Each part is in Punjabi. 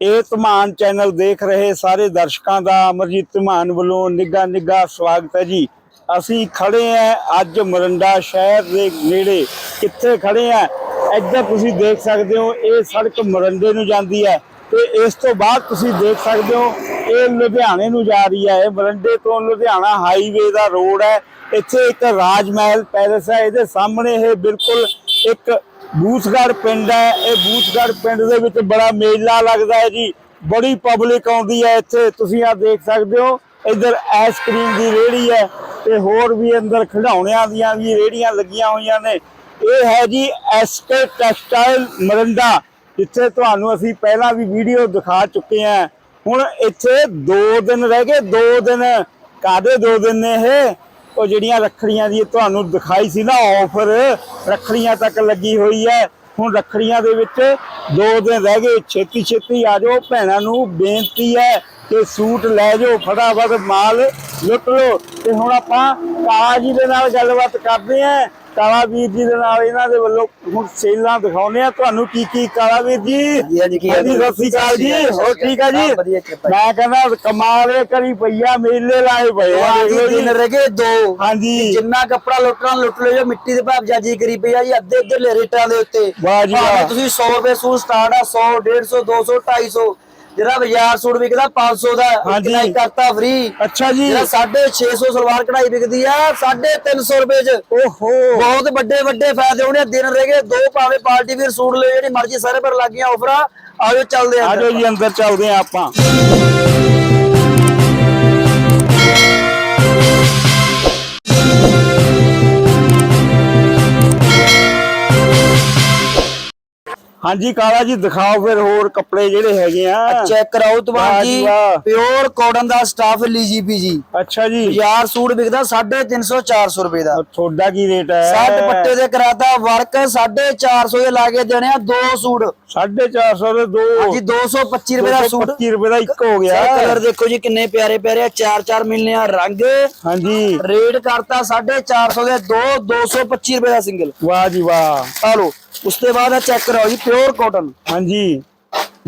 ਇਹ ਧਮਾਨ ਚੈਨਲ ਦੇਖ ਰਹੇ ਸਾਰੇ ਦਰਸ਼ਕਾਂ ਦਾ ਅਮਰਜੀਤ ਧਮਾਨ ਵੱਲੋਂ ਨਿੱਘਾ ਨਿੱਘਾ ਸਵਾਗਤ ਹੈ ਜੀ। ਅਸੀਂ ਖੜੇ ਆ ਅੱਜ ਮਰੰਡਾ ਸ਼ਹਿਰ ਦੇ ਨੇੜੇ। ਕਿੱਥੇ ਖੜੇ ਆ ਇੱਧਰ ਤੁਸੀਂ ਦੇਖ ਸਕਦੇ ਹੋ, ਇਹ ਸੜਕ ਮਰੰਡੇ ਨੂੰ ਜਾਂਦੀ ਹੈ ਤੇ ਇਸ ਤੋਂ ਬਾਅਦ ਤੁਸੀਂ ਦੇਖ ਸਕਦੇ ਹੋ, ਇਹ ਲੁਧਿਆਣੇ ਨੂੰ ਜਾ ਰਹੀ ਹੈ। ਇਹ ਮਰੰਡੇ ਤੋਂ ਲੁਧਿਆਣਾ ਹਾਈਵੇ ਦਾ ਰੋਡ ਹੈ। ਇੱਥੇ ਇੱਕ ਰਾਜ ਮਹਿਲ ਪੈਲਸ ਹੈ। ਇਹਦੇ ਸਾਹਮਣੇ ਇਹ ਬਿਲਕੁਲ ਇੱਕ ਬੂਥਗੜ ਪਿੰਡ ਹੈ। ਇਹ ਬੂਥਗੜ ਪਿੰਡ ਦੇ ਵਿੱਚ ਬੜਾ ਮੇਲਾ ਲੱਗਦਾ ਹੈ ਜੀ। ਬੜੀ ਪਬਲਿਕ ਆਉਂਦੀ ਹੈ ਇੱਥੇ। ਤੁਸੀਂ ਆ ਦੇਖ ਸਕਦੇ ਹੋ, ਇੱਧਰ ਆਈਸਕ੍ਰੀਮ ਦੀ ਰੇਹੜੀ ਹੈ ਤੇ ਹੋਰ ਵੀ ਅੰਦਰ ਖਿਡੌਣਿਆਂ ਦੀਆਂ ਵੀ ਰੇਹੜੀਆਂ ਲੱਗੀਆਂ ਹੋਈਆਂ ਨੇ। ਇਹ ਹੈ ਜੀ ਐਸਕੇ ਟੈਕਸਟਾਈਲ ਮਰੰਡਾ, ਜਿੱਥੇ ਤੁਹਾਨੂੰ ਅਸੀਂ ਪਹਿਲਾਂ ਵੀ ਵੀਡੀਓ ਦਿਖਾ ਚੁੱਕੇ ਹਾਂ। ਹੁਣ ਇੱਥੇ 2 ਦਿਨ ਰਹਿ ਗਏ 2 ਦਿਨ। ਕਾਦੇ 2 ਦਿਨ ਨੇ ਇਹ? ਉਹ ਜਿਹੜੀਆਂ ਰੱਖੜੀਆਂ ਦੀ ਤੁਹਾਨੂੰ ਦਿਖਾਈ ਸੀ ਨਾ ਆਫਰ ਰੱਖੜੀਆਂ ਤੱਕ ਲੱਗੀ ਹੋਈ ਹੈ। ਹੁਣ ਰੱਖੜੀਆਂ ਦੇ ਵਿੱਚ ਦੋ ਦਿਨ ਰਹਿ ਗਏ ਛੇਤੀ ਛੇਤੀ ਆ ਜਾਓ। ਭੈਣਾਂ ਨੂੰ ਬੇਨਤੀ ਹੈ ਕਿ ਸੂਟ ਲੈ ਜਾਓ, ਫਟਾਫਟ ਮਾਲ ਲੁੱਟ ਲਓ। ਤੇ ਹੁਣ ਆਪਾਂ ਕਾਲਾ ਜੀ ਦੇ ਨਾਲ ਗੱਲਬਾਤ ਕਰਦੇ ਆਂ ਕਾਲਾ ਵੀਰ ਜੀ ਦੇ ਨਾਲ ਇਹਨਾਂ ਦੇ ਵੱਲੋਂ ਹੁਣ ਸੇਲਾਂ ਦਿਖਾਉਂਦੇ ਆ ਤੁਹਾਨੂੰ ਕੀ ਕੀ ਕਾਲਾ ਵੀਰ ਜੀ ਕੀ ਹਾਲ ਹਾਂਜੀ, ਹੈ? ਸਤਿ ਸ਼੍ਰੀ ਅਕਾਲ ਜੀ। ਹੋਰ ਠੀਕ ਆ ਜੀ। ਮੈਂ ਕਹਿੰਦਾ ਕਮਾਲ ਇਹ ਕਰੀ ਪਈਆ ਮੇਲੇ ਲਾਏ ਪਏ ਆ ਦਿਨ। ਰਹਿ ਗਏ ਦੋ। ਹਾਂਜੀ। ਜਿੰਨਾ ਕੱਪੜਾ ਲੁੱਟਣਾ ਲੁੱਟ ਲਿਓ ਮਿੱਟੀ ਦੇ ਭਾਵ ਜਾਜੀ ਕਰੀ ਪਈ ਆ ਜੀ ਅੱਧੇ ਅੱਧੇ ਰੇਟਾਂ ਦੇ ਉੱਤੇ। ਵਾਹ ਜੀ ਤੁਸੀਂ 100 ਰੁਪਏ ਸੂਟ ਸਟਾਰਟ ਆ 100 150 200 250 ਜਿਹੜਾ ਬਾਜ਼ਾਰ ਸੂਟ ਵਿਕਦਾ 500 ਦਾ। ਕਿਨਾਈ ਕਰਤਾ ਫ੍ਰੀ ਅੱਛਾ ਜੀ। ਜਿਹੜਾ 650 ਸਲਵਾਰ ਕਢਾਈ ਵਿਕਦੀ ਆ 350 ਰੁਪਏ ਚ। ਓਹੋ। ਬਹੁਤ ਵੱਡੇ ਵੱਡੇ ਫਾਇਦੇ ਹੋਣੇ ਆ। ਦਿਨ ਰਹਿ ਗਏ ਦੋ ਭਾਵੇਂ ਪਾਰਟੀ ਵੀਰ ਸੂਟ ਲੈ ਜਿਹੜੀ ਮਰਜ਼ੀ ਸਾਰੇ ਪਰ ਲੱਗੀਆਂ ਆਫਰਾਂ ਆਜੋ ਚੱਲਦੇ ਆ ਆਜੋ ਜੀ ਅੰਦਰ ਚੱਲਦੇ ਆ ਆਪਾਂ। ਹਾਂਜੀ ਕਾਲਾ ਜੀ ਦਿਖਾਓ ਫਿਰ ਹੋਰ ਕੱਪੜੇ ਜਿਹੜੇ ਹੈਗੇ ਆ। ਚੈੱਕ ਕਰਾਓ ਤੁਮਾਨ ਜੀ। ਵਾਹ। ਪਿਓਰ ਕਾਟਨ ਦਾ ਸਟਾਫ ਲੀਜੀਪੀ ਜੀ। ਅੱਛਾ ਜੀ। ਬਾਜ਼ਾਰ ਸੂਟ ਵਿਕਦਾ 350 400 ਰੁਪਏ ਦਾ। ਤੁਹਾਡਾ ਕੀ ਰੇਟ ਹੈ? ਸਾਹ ਦੁਪੱਟੇ ਦੇ ਕਰਾਤਾ ਵਰਕ 450 ਦੇ ਲਾ ਕੇ ਦੇਣੇ ਆ ਦੋ ਸੂਟ। 450 ਦੇ ਦੋ। ਹਾਂਜੀ 225 ਰੁਪਏ ਦਾ ਸੂਟ। 25 ਰੁਪਏ ਦਾ ਇੱਕ ਹੋ ਗਿਆ। ਕਲਰ ਦੇਖੋ ਜੀ ਕਿੰਨੇ ਪਿਆਰੇ ਪਿਆਰੇ ਆ। ਚਾਰ ਚਾਰ ਮਿਲਨੇ ਆ ਰੰਗ। ਹਾਂਜੀ। ਰੇਟ ਕਰਤਾ 450 ਦੇ ਦੋ 225 ਰੁਪਏ ਦਾ ਸਿੰਗਲ। ਵਾਹ ਜੀ ਵਾਹ। ਆ ਲੋ ਉਸ ਤੋਂ ਬਾਅਦ ਆ ਚੈੱਕ ਕਰਾਓ ਜੀ ਪਿਓਰ ਕਾਟਨ ਹਾਂਜੀ।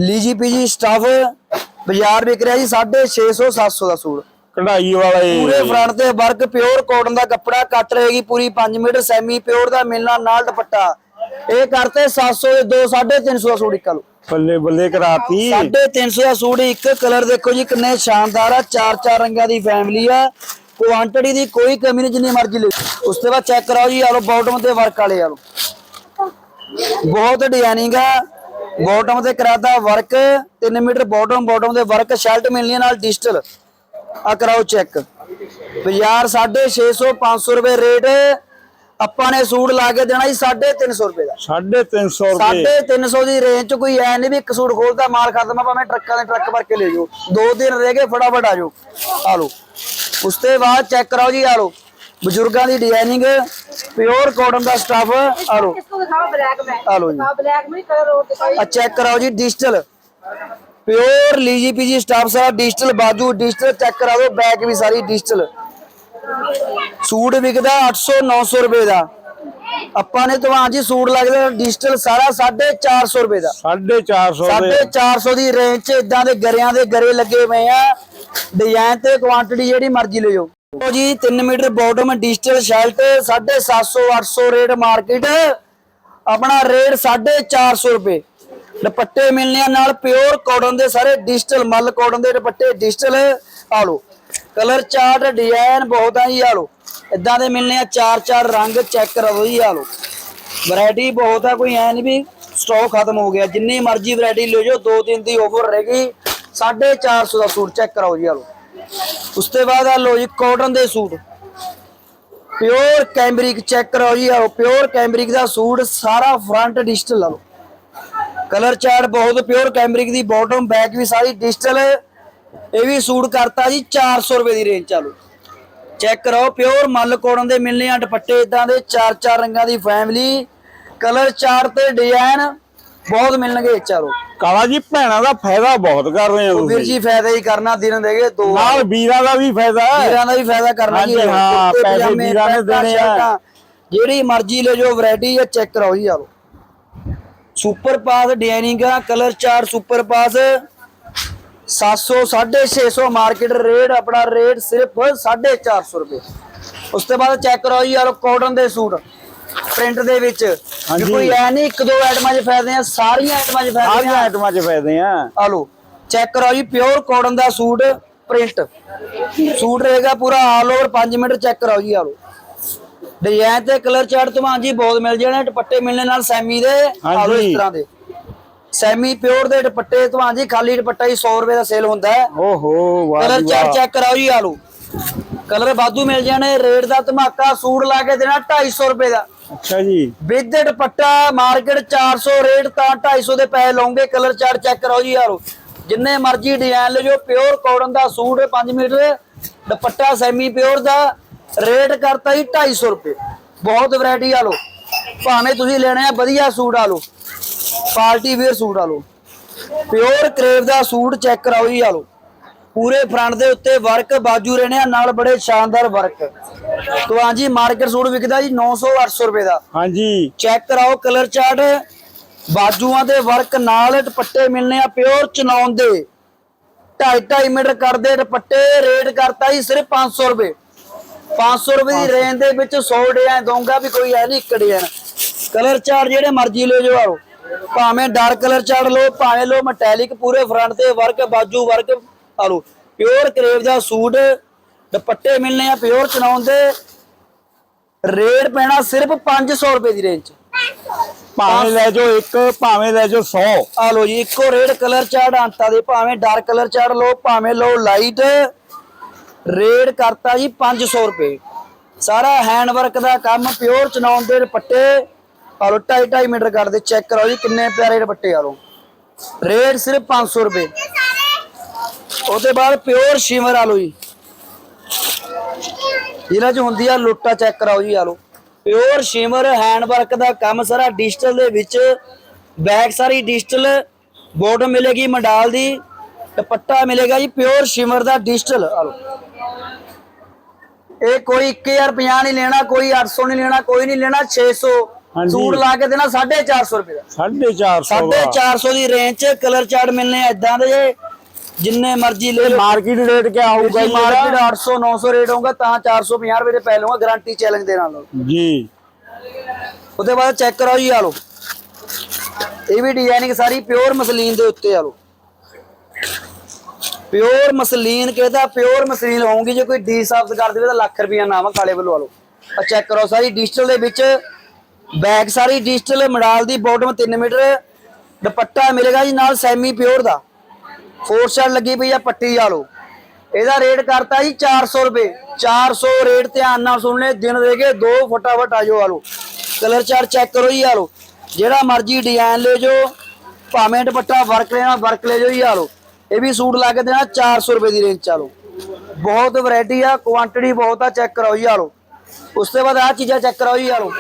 ਲੀਜੀਪੀ ਜੀ ਸਟਾਫ ਬਾਜ਼ਾਰ ਵਿਕ ਰਿਹਾ ਜੀ 650 700 ਦਾ ਸੂਟ। ਕਢਾਈ ਵਾਲੇ ਪੂਰੇ ਫਰੰਟ ਤੇ ਵਰਕ ਪਿਓਰ ਕਾਟਨ ਦਾ ਕੱਪੜਾ ਕੱਟ ਰਹੇਗੀ ਪੂਰੀ 5 ਮੀਟਰ ਸੈਮੀ ਪਿਓਰ ਦਾ ਮਿਲਣਾ ਨਾਲ ਦੁਪੱਟਾ। ਇਹ ਕਰਤੇ 700 ਦੇ ਦੋ 350 ਦਾ ਸੂਟ ਇੱਕ ਲੋ ਬੱਲੇ ਬੱਲੇ ਕਰਾਤੀ। 350 ਦਾ ਸੂਟ ਇੱਕ ਕਲਰ ਦੇਖੋ ਜੀ ਕਿੰਨੇ ਸ਼ਾਨਦਾਰ ਆ ਚਾਰ ਚਾਰ ਰੰਗਾਂ ਦੀ ਫੈਮਿਲੀ ਆ। ਕੁਆਂਟੀਟੀ ਦੀ ਕੋਈ ਕਮੀ ਨਹੀਂ ਜਿੰਨੀ ਮਰਜ਼ੀ ਲੈ ਉਸ ਤੋਂ ਬਾਅਦ ਚੈੱਕ ਕਰਾਓ ਜੀ ਆ ਲੋ ਬਾਟਮ ਤੇ ਵਰਕ ਵਾਲੇ ਆ ਲੋ ਬਹੁਤ ਡਿਜ਼ਾਈਨਿੰਗ ਆ। ਬਾਟਮ ਤੇ ਕਰਾਤਾ ਵਰਕ 3 ਮੀਟਰ ਬਾਟਮ ਬਾਟਮ ਦੇ ਵਰਕ ਸ਼ਰਟ ਮਿਲਣੀ ਨਾਲ ਡਿਜੀਟਲ ਆ ਕਰਾਓ ਚੈੱਕ ਬਾਜ਼ਾਰ 650 500 ਰੁਪਏ ਰੇਟ ਆਪਾਂ ਨੇ ਸੂਟ ਲਾ ਕੇ ਦੇਣਾ ਜੀ 350 ਰੁਪਏ ਦਾ। 350 ਰੁਪਏ। 350 ਦੀ ਰੇਂਜ ਚ ਕੋਈ ਐ ਨਹੀਂ ਵੀ ਇੱਕ ਸੂਟ ਖੋਲਦਾ ਮਾਲ ਖਤਮ ਆ ਭਾਵੇਂ ਟਰੱਕਾਂ ਦੇ ਟਰੱਕ ਭਰ ਕੇ ਲੈ ਜਾਓ। ਦੋ ਦਿਨ ਰਹਿ ਗਏ ਫਟਾਫਟ ਆ ਜਾਓ। ਆ ਲਓ। ਉਸ ਤੋਂ ਬਾਅਦ ਚੈੱਕ ਕਰਾਓ ਜੀ ਆ ਲਓ। ਬਜ਼ੁਰਗਾਂ ਦੀ ਡਿਜ਼ਾਈਨਿੰਗ ਪਿਓਰ ਕਾਟਨ ਦਾ ਸਟਾਫ ਆ ਲਓ इसको दिखाओ ब्लैक में ਆ ਲਓ ਜੀ दिखाओ ब्लैक में कलर और दिखाओ ਆ ਚੈੱਕ ਕਰਾਓ ਜੀ ਡਿਜੀਟਲ ਪਿਓਰ ਲੀਜੀਪੀ ਜੀ ਸਟਾਫ ਸਾਰਾ ਡਿਜੀਟਲ ਬਾਜੂ ਡਿਜੀਟਲ ਚੈੱਕ ਕਰਾ ਦਿਓ ਬੈਕ ਵੀ ਸਾਰੀ ਡਿਜੀਟਲ ਸੂਟ ਵਿਕਦਾ 800 900 ਰੁਪਏ ਦਾ ਆਪਾਂ ਨੇ ਤੁਹਾਨੂੰ ਜੀ ਸੂਟ ਲੱਗਦਾ ਡਿਜੀਟਲ ਸਾਰਾ 450 ਰੁਪਏ ਦਾ 450 ਦੇ 450 ਦੀ ਰੇਂਜ 'ਚ ਇਦਾਂ ਦੇ ਗਰਿਆਂ ਦੇ ਗਰੇ ਲੱਗੇ ਹੋਏ ਆ ਡਿਜ਼ਾਈਨ ਤੇ ਕੁਆਂਟੀਟੀ ਜਿਹੜੀ ਮਰਜ਼ੀ ਲੈ ਜਾਓ ਉਹ ਜੀ 3 metre bottom digital shirt 750 800 rate market ਆਪਣਾ ਰੇਟ 450 ਰੁਪਏ। ਦੁਪੱਟੇ ਮਿਲਨੇ ਆ ਨਾਲ ਪਿਓਰ ਕਾਟਨ ਦੇ ਸਾਰੇ ਡਿਜੀਟਲ ਮੱਲ ਕਾਟਨ ਦੇ ਦੁਪੱਟੇ ਡਿਜੀਟਲ ਆ ਲੋ ਕਲਰ ਚਾਰਟ ਡਿਜ਼ਾਈਨ ਬਹੁਤ ਆ ਜੀ ਆ ਲੋ ਇਦਾਂ ਦੇ ਮਿਲਨੇ ਆ, ਚਾਰ ਚਾਰ ਰੰਗ ਚੈੱਕ ਕਰੋ ਜੀ ਆ ਲੋ ਵੈਰਾਈਟੀ ਬਹੁਤ ਆ, ਕੋਈ ਐ ਨਹੀਂ ਵੀ ਸਟਾਕ ਖਤਮ ਹੋ ਗਿਆ। ਜਿੰਨੀ ਮਰਜ਼ੀ ਵੈਰਾਈਟੀ ਲੈ ਜਾਓ, ਦੋ ਦਿਨ ਦੀ ਆਫਰ ਰਹਿ ਗਈ 450 ਦਾ ਸੂਟ ਚੈੱਕ ਕਰਾਓ ਜੀ ਆ ਲੋ ਉਸ ਤੋਂ ਬਾਅਦ ਆ ਲੋ ਜੀ ਕਾਟਨ ਦੇ ਸੂਟ। ਪਿਓਰ ਕੈਂਬਰਿਕ ਚੈੱਕ ਕਰੋ ਜੀ ਆਓ ਪਿਓਰ ਕੈਂਬਰਿਕ ਦਾ ਸੂਟ ਸਾਰਾ ਫਰੰਟ ਡਿਜੀਟਲ ਆ ਲਓ। ਕਲਰ ਚਾਰਟ ਬਹੁਤ ਪਿਓਰ ਕੈਂਬਰਿਕ ਦੀ ਬਾਟਮ ਬੈਕ ਵੀ ਸਾਰੀ ਡਿਜੀਟਲ ਇਹ ਵੀ ਸੂਟ ਕਰਤਾ ਜੀ 400 ਰੁਪਏ ਦੀ ਰੇਂਜ ਚਾਲੂ ਚੈੱਕ ਕਰੋ ਪਿਓਰ ਮੱਲ ਕੋੜਨ ਦੇ ਮਿਲਨੇ ਆ ਦੁਪੱਟੇ ਇਦਾਂ ਦੇ, ਚਾਰ ਚਾਰ ਰੰਗਾਂ ਦੀ ਫੈਮਿਲੀ ਕਲਰ ਚਾਰਟ ਤੇ ਡਿਜ਼ਾਈਨ ਬਹੁਤ ਮਿਲਣਗੇ ਚਾਰੋ ਕਾਲਾ ਜੀ ਭੈਣਾਂ ਦਾ ਫਾਇਦਾ ਬਹੁਤ ਕਰ ਰਹੇ ਹੋ ਵੀਰ ਤੁਸੀਂ। ਜੀ ਫਾਇਦਾ ਹੀ ਕਰਨਾ ਦਿਨ ਦੇਗੇ ਦੋ ਨਾਲ ਵੀਰਾਂ। ਦਾ ਵੀ ਫਾਇਦਾ ਹੈ। ਵੀਰਾਂ ਦਾ ਵੀ ਫਾਇਦਾ ਕਰਨਾ ਜੀ। ਹਾਂਜੀ, ਹਾਂ, ਕੁੜਤੇ ਪੈਸੇ ਪਜਾਮੇ, ਵੀਰਾਂ ਨੇ ਪੈਂਟਾਂ, ਦੇਣੇ ਆ। ਸ਼ਰਟਾਂ, ਜਿਹੜੀ ਮਰਜ਼ੀ ਲੈ ਜੋ ਵੈਰਾਈਟੀ ਹੈ ਚੈੱਕ ਕਰਾਓ ਜੀ ਆਲੋ। Super pass designing colour chart super pass 700 650 market rate ਆਪਣਾ ਰੇਟ ਸਿਰਫ 450 ਰੁਪਏ। ਉਸ ਤੋਂ ਬਾਅਦ ਚੈੱਕ ਕਰੋ ਜੀ ਯਾਰ ਕਾਟਨ ਦੇ ਸੂਟ। ਪ੍ਰਿੰਟ ਦੇ ਵਿੱਚ। ਹਾਂਜੀ। ਕੋਈ ਐ ਨਹੀਂ ਇੱਕ ਦੋ ਆਈਟਮਾਂ 'ਚ ਫਾਇਦੇ ਆ ਸਾਰੀਆਂ ਆਈਟਮਾਂ 'ਚ ਫਾਇਦੇ ਸਾਰੀਆਂ ਆ। ਆਈਟਮਾਂ 'ਚ ਫਾਇਦੇ ਆ। ਆ ਲੋ ਚੈੱਕ ਕਰੋ ਜੀ ਪਿਓਰ ਕਾਟਨ ਦਾ ਸੂਟ ਪ੍ਰਿੰਟ। ਸੂਟ ਰਹੇਗਾ ਪੂਰਾ ਆਲ ਓਵਰ 5 ਮੀਟਰ ਚੈੱਕ ਕਰੋ ਜੀ ਆ ਲੋ ਡਿਜ਼ਾਈਨ ਤੇ ਕਲਰ ਚਾਰਟ ਤੁਹਾਨੂੰ ਜੀ ਬਹੁਤ ਮਿਲ ਜਾਣੇ ਦੁਪੱਟੇ ਮਿਲਣੇ ਨਾਲ ਸੈਮੀ ਦੇ ਆ ਲੋ ਹਾਂਜੀ। ਇਸ ਤਰ੍ਹਾਂ ਦੇ। ਸੈਮੀ ਪਿਓਰ ਦੇ ਦੁਪੱਟੇ ਤੁਹਾਨੂੰ ਜੀ ਖਾਲੀ ਦੁਪੱਟਾ ਹੀ 100 ਰੁਪਏ ਦਾ ਸੇਲ ਹੁੰਦਾ ਹੈ। ਓਹੋ ਵਾਹ ਕਲਰ ਜੀ ਚਾਰਟ ਵਾਹ। ਚੈੱਕ ਕਰਾਓ ਜੀ ਆ ਲੋ ਕਲਰ ਵਾਧੂ ਮਿਲ ਜਾਣੇ ਰੇਟ ਦਾ ਧਮਾਕਾ ਸੂਟ ਲਾ ਕੇ ਦੇਣਾ 250 ਰੁਪਏ ਦਾ। ਅੱਛਾ ਜੀ। ਵਿਦ ਦੁਪੱਟਾ, ਮਾਰਕੀਟ 400 ਰੇਟ ਤਾਂ 250 ਦੇ ਪੈਸੇ ਲਓਗੇ ਕਲਰ ਚਾਰਟ ਚੈੱਕ ਕਰੋ ਜੀ ਯਾਰੋ। ਜਿੰਨੇ ਮਰਜ਼ੀ ਡਿਜ਼ਾਈਨ ਲੈ ਜੋ ਪਿਓਰ ਕਾਟਨ ਦਾ ਸੂਟ 5 ਮੀਟਰ, ਦੁਪੱਟਾ ਸੈਮੀ ਪਿਓਰ ਦਾ, ਰੇਟ ਕਰਤਾ ਜੀ 250 ਰੁਪਏ। ਬਹੁਤ ਵੈਰਾਈਟੀ ਆ ਲੋ ਭਾਵੇਂ ਤੁਸੀਂ ਲੈਣੇ ਆ, ਵਧੀਆ ਸੂਟ ਆ ਲੋ ਪਾਰਟੀ ਵੇਅਰ ਸੂਟ ਆ ਲੋ ਪਿਓਰ ਕਰੇਵ ਦਾ ਸੂਟ ਚੈੱਕ ਕਰਾਓ ਜੀ ਆ ਲੋ ਪੂਰੇ ਫਰੰਟ ਦੇ ਉੱਤੇ ਵਰਕ ਬਾਜੂ ਰਹਿਣੇ ਆ, ਨਾਲ ਬੜੇ ਸ਼ਾਨਦਾਰ ਵਰਕ ਤੋਂ ਹਾਂਜੀ ਮਾਰਕੀਟ ਸੂਟ ਵਿਕਦਾ ਜੀ 900 800 ਰੁਪਏ ਦਾ। ਹਾਂਜੀ। ਚੈੱਕ ਕਰਾਓ ਕਲਰ ਚਾਰਟ ਬਾਜੂਆਂ ਦੇ ਵਰਕ ਨਾਲ ਦੁਪੱਟੇ ਮਿਲਨੇ ਆ ਪਿਓਰ ਚਨੌਨ ਦੇ। 2.5 ਮੀਟਰ ਕਰਦੇ ਦੁਪੱਟੇ ਰੇਟ ਕਰਤਾ ਜੀ ਸਿਰਫ 500 ਰੁਪਏ। 500 ਰੁਪਏ ਦੀ ਰੇਂਜ ਦੇ ਵਿੱਚ 100 ਡਿਜ਼ਾਈਨ ਦਊਂਗਾ ਵੀ ਕੋਈ ਹੈ ਨਹੀਂ ਇੱਕ ਡਿਜ਼ਾਈਨ। ਕਲਰ ਚਾਰਟ ਜਿਹੜੇ ਮਰਜ਼ੀ ਲੈ ਜਾਓ ਆਓ। ਭਾਵੇਂ ਡਾਰਕ ਕਲਰ ਚਾਰਟ ਲਓ ਭਾਵੇਂ ਲਓ ਮੈਟੈਲਿਕ ਪੂਰੇ ਫਰੰਟ ਤੇ ਵਰਕ ਬਾਜੂ ਵਰਕ ਆ ਲਓ। ਪਿਓਰ ਕਰੇਵ ਦਾ ਸੂਟ ਦੁਪੱਟੇ ਮਿਲਨੇ ਆ ਪਿਓਰ ਚਨੌਨ ਦੇ। ਰੇਟ ਪੈਣਾ ਸਿਰਫ 500 ਰੁਪਏ ਦੀ ਰੇਂਜ ਭਾਵੇਂ ਲੈ ਜਾਓ ਇੱਕ ਭਾਵੇਂ ਲੈ ਜਾਓ 100 ਆ ਲੋ ਜੀ ਇੱਕੋ ਰੇਟ ਕਲਰ ਚਾਰਟ ਅੰਤਾ ਦੇ ਭਾਵੇਂ ਡਾਰਕ ਕਲਰ ਚਾਰਟ ਲਓ ਭਾਵੇਂ ਲਓ ਲਾਈਟ। ਰੇਟ ਕਰਤਾ ਜੀ 500 ਰੁਪਏ। ਸਾਰਾ ਹੈਂਡ ਵਰਕ ਦਾ ਕੰਮ ਪਿਓਰ ਚਨਾਉਣ ਦੇ ਦੁਪੱਟੇ। ਆ ਲੋ 2.5 ਮੀਟਰ ਕਰਦੇ ਚੈੱਕ ਕਰੋ ਜੀ ਕਿੰਨੇ ਪਿਆਰੇ ਦੁਪੱਟੇ ਆ ਲੋ ਰੇਟ ਸਿਰਫ 500 ਰੁਪਏ। ਉਹਦੇ ਬਾਅਦ ਪਿਓਰ ਸ਼ਿਮਰ ਆ ਲੋ ਜੀ। ਇਹਨਾਂ 'ਚ ਹੁੰਦੀ ਆ ਲੁੱਟਾ ਚੈੱਕ ਕਰਾਓ ਜੀ ਆ ਲੋ ਪਿਓਰ ਸ਼ਿਮਰ ਹੈਂਡ ਵਰਕ ਦਾ ਕੰਮ ਸਾਰਾ ਡਿਜੀਟਲ ਦੇ ਵਿੱਚ। ਬੈਕ ਸਾਰੀ ਡਿਜੀਟਲ। ਬੋਟਮ ਮਿਲੇਗੀ ਮੰਡਾਲ ਦੀ। ਦੁਪੱਟਾ ਮਿਲੇਗਾ ਜੀ ਪਿਓਰ ਸ਼ਿਮਰ ਦਾ ਡਿਜੀਟਲ। ਆ ਲੋ ਇਹ ਕੋਈ 1050 ਨਹੀਂ ਲੈਣਾ ਕੋਈ 800 ਨਹੀਂ ਲੈਣਾ ਕੋਈ ਨਹੀਂ ਲੈਣਾ 600 ਹਾਂਜੀ। ਸੂਟ ਲਾ ਕੇ ਦੇਣਾ 450 ਰੁਪਏ ਦਾ। 450 450 ਦੀ। ਰੇਂਜ 'ਚ ਕਲਰ ਚਾਰਟ ਮਿਲਨੇ ਇਦਾਂ ਦੇ ਜਿੰਨੇ ਮਰਜ਼ੀ ਲੈ ਲਓ। ਮਾਰਕੀਟ ਰੇਟ ਕਿਆ ਹੋਊਗਾ ਜੀ ਮਾਰਕੀਟ ਇਹਦਾ? 800 900 ਰੇਟ ਹੋਊਗਾ ਤਾਂ 450 ਰੁਪਏ ਦੇ ਪੈ ਲਵਾਂਗਾ ਗਾਰੰਟੀ ਚੈਲੰਜ ਦੇ ਨਾਲ ਜੀ। ਉਹਦੇ ਬਾਅਦ ਚੈੱਕ ਕਰਾਓ ਜੀ ਆ ਲੋ ਇਹ ਵੀ ਡਿਜ਼ਾਈਨਿੰਗ ਸਾਰੀ ਪਿਓਰ ਮਸਲੀਨ ਦੇ ਉੱਤੇ ਆ ਲੋ ਪਿਓਰ ਮਸਲੀਨ ਕਹਿੰਦਾ? ਪਿਓਰ ਮਸਲੀਨ ਹੋਊਗੀ ਜੇ ਕੋਈ ਡੀ ਸਾਫਤ ਕਰ ਦੇਵੇ ਤਾਂ ਲੱਖ ਰੁਪਈਆ ਨਾਮ ਕਾਲੇ ਵੱਲੋਂ ਆ ਲੋ ਆ ਚੈੱਕ ਕਰੋ ਸਾਰੀ ਡਿਜੀਟਲ ਦੇ ਵਿੱਚ। ਬੈਕ ਸਾਰੀ ਡਿਜੀਟਲ ਮਡਾਲ ਦੀ ਬਾਟਮ 3 ਮੀਟਰ। ਦੁਪੱਟਾ ਮਿਲੇਗਾ ਜੀ ਨਾਲ ਸੈਮੀ ਪਿਓਰ ਦਾ। ਫੋਰ ਸ਼ਾਟ ਲੱਗੀ ਪਈ ਆ ਪੱਟੀ ਆ ਲੋ ਇਹਦਾ ਰੇਟ ਕਰਤਾ ਜੀ 400 ਰੁਪਏ। 400 ਰੇਟ ਧਿਆਨ ਨਾਲ ਸੁਣ ਲੈ ਦਿਨ ਦੇ ਕੇ ਦੋ ਫਟਾਫਟ ਆ ਜਾਓ ਆ ਲੋ ਕਲਰ ਚਾਰ ਚੈੱਕ ਕਰੋ ਜੀ ਆ ਲੋ ਜਿਹੜਾ ਮਰਜ਼ੀ ਡਿਜ਼ਾਈਨ ਲੈ ਜਾਓ, ਭਾਵੇਂ ਦੁਪੱਟਾ ਵਰਕ ਲੈਣਾ, ਵਰਕ ਲੈ ਜਾਓ ਜੀ ਆ ਲੋ ਇਹ ਵੀ ਸੂਟ ਲਾ ਕੇ ਦੇਣਾ 400 ਰੁਪਏ ਦੀ ਰੇਂਜ ਚਾਲੋ ਬਹੁਤ ਵੈਰਾਈਟੀ ਆ ਕੁਆਂਟੀਟੀ ਬਹੁਤ ਆ, ਚੈੱਕ ਕਰਾਓ ਜੀ ਆ ਲੋ ਉਸ ਤੋਂ ਬਾਅਦ ਆ ਚੀਜ਼ਾਂ ਚੈੱਕ ਕਰਾਓ ਜੀ ਆ ਲੋ